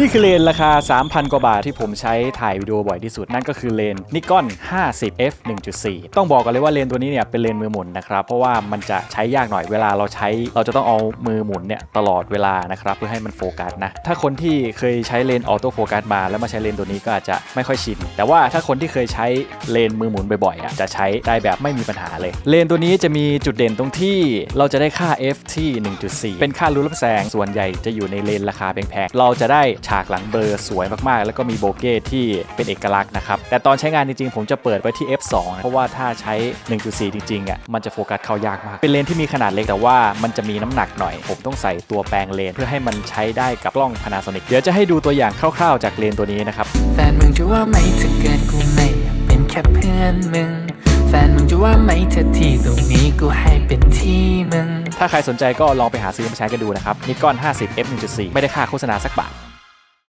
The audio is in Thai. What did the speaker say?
นี่คือเลนราคา 3,000 กว่าบาทที่ผมใช้ถ่ายวิดีโอบ่อยที่สุด นั่นก็คือเลน Nikon 50 f 1.4 ต้องบอกกันเลยว่าเลนตัวนี้เนี่ยเป็นเลนมือหมุนนะครับ เพราะว่ามันจะใช้ยากหน่อยเวลาเราใช้เราจะต้องเอามือหมุนเนี่ยตลอดเวลานะครับเพื่อให้มันโฟกัสนะ ถ้าคนที่เคยใช้เลนออโต้โฟกัสมาแล้วมาใช้เลนตัวนี้ก็อาจจะไม่ค่อยชิน แต่ว่าถ้าคนที่เคยใช้เลนมือหมุนบ่อยๆอะจะใช้ได้แบบไม่มีปัญหาเลย เลนตัวนี้จะมีจุดเด่นตรงที่เราจะได้ค่า f ที่ 1.4 เป็นค่ารูรับแสงส่วนใหญ่จะอยู่ในเลนราคาแพงๆเราจะได้ฉากหลังเบลอสวยมากๆ แล้วก็มีโบเก้ที่เป็นเอกลักษณ์นะครับ แต่ตอนใช้งานจริงๆ ผมจะเปิดไว้ที่ f 2เพราะว่าถ้าใช้ 1.4 จริงๆอะมันจะโฟกัสเข้ายากมาก เป็นเลนที่มีขนาดเล็กแต่ว่ามันจะมีน้ำหนักหน่อย ผมต้องใส่ตัวแปลงเลนเพื่อให้มันใช้ได้กับกล้อง Panasonic เดี๋ยวจะให้ดูตัวอย่างคร่าวๆ จากเลนตัวนี้นะครับแฟนมึงจะว่าไหมถ้าเกิดกูไม่อยากเป็นแค่เพื่อนมึงแฟนมึงจะว่าไหมถ้าที่ตรงนี้กูให้เป็นที่มึง ถ้าใครสนใจก็ลองไปหาซื้อมาใช้กันดูนะครับ Nikon 50 f 1.4 ไม่ได้ค่าโฆษณาสักบาท